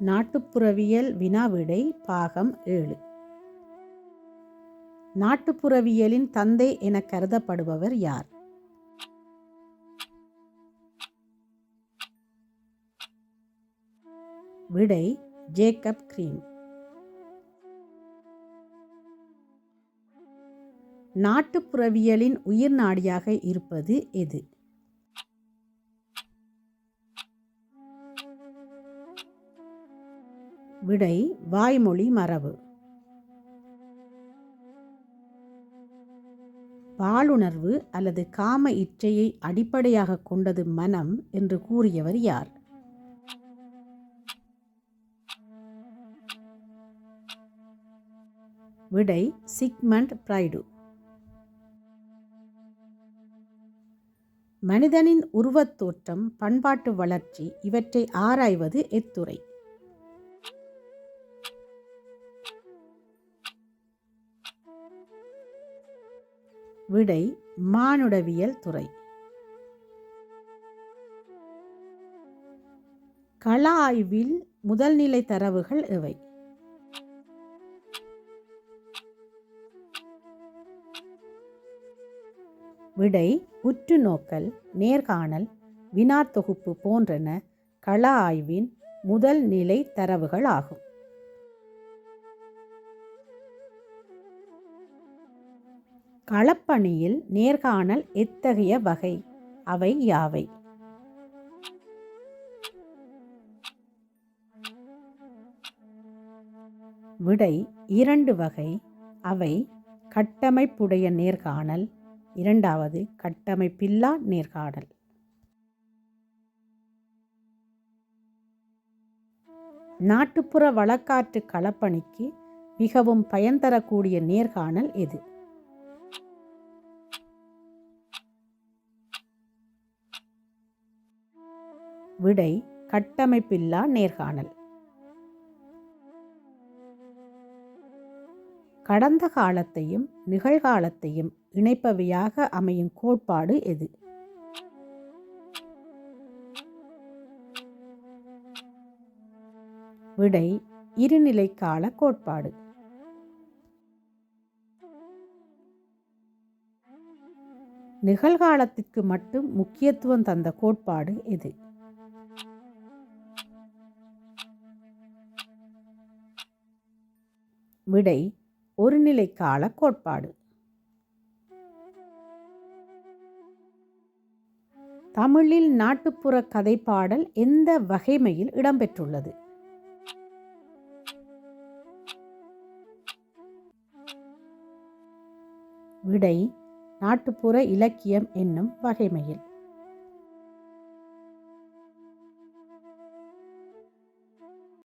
நாட்டுப்புறவியல் வினாவிடை பாகம் ஏழு. நாட்டுப்புறவியலின் தந்தை என கருதப்படுபவர் யார்? விடை ஜேக்கப் கிரீம். நாட்டுப்புறவியலின் உயிர் நாடியாக இருப்பது எது? விடை வாய்மொழி மரபு. பாலுணர்வு அல்லது காம இச்சையை அடிப்படையாக கொண்டது மனம் என்று கூறியவர் யார்? விடை சிக்மண்ட் பிரைடு. மனிதனின் உருவத் தோற்றம் பண்பாட்டு வளர்ச்சி இவற்றை ஆராய்வது எத்துறை. விடை மானுடவியல் துறை. கள ஆய்வில் முதல்நிலை தரவுகள் எவை? விடை உற்று நோக்கல் நேர்காணல் வினாத்தொகுப்பு போன்றன கள ஆய்வின் முதல் நிலை தரவுகள் ஆகும். களப்பணியில் நேர்காணல் எத்தகைய வகை? அவை யாவை? விடை இரண்டு வகை. அவை கட்டமைப்புடைய நேர்காணல். இரண்டாவது கட்டமைப்பில்லா நேர்காணல். நாட்டுப்புற வழக்காற்று களப்பணிக்கு மிகவும் பயன் தரக்கூடிய நேர்காணல் எது? விடை கட்டமைப்பில்லா நேர்காணல். கடந்த காலத்தையும் நிகழ்காலத்தையும் இணைப்பவையாக அமையும் கோட்பாடு எது? விடை இருநிலை கால கோட்பாடு. நிகழ்காலத்திற்கு மட்டும் முக்கியத்துவம் தந்த கோட்பாடு எது? விடை ஒருநிலை கால கோட்பாடு. தமிழில் நாட்டுப்புற கதைப்பாடல் எந்த வகைமையில் இடம்பெற்றுள்ளது? விடை நாட்டுப்புற இலக்கியம் என்னும் வகைமையில்.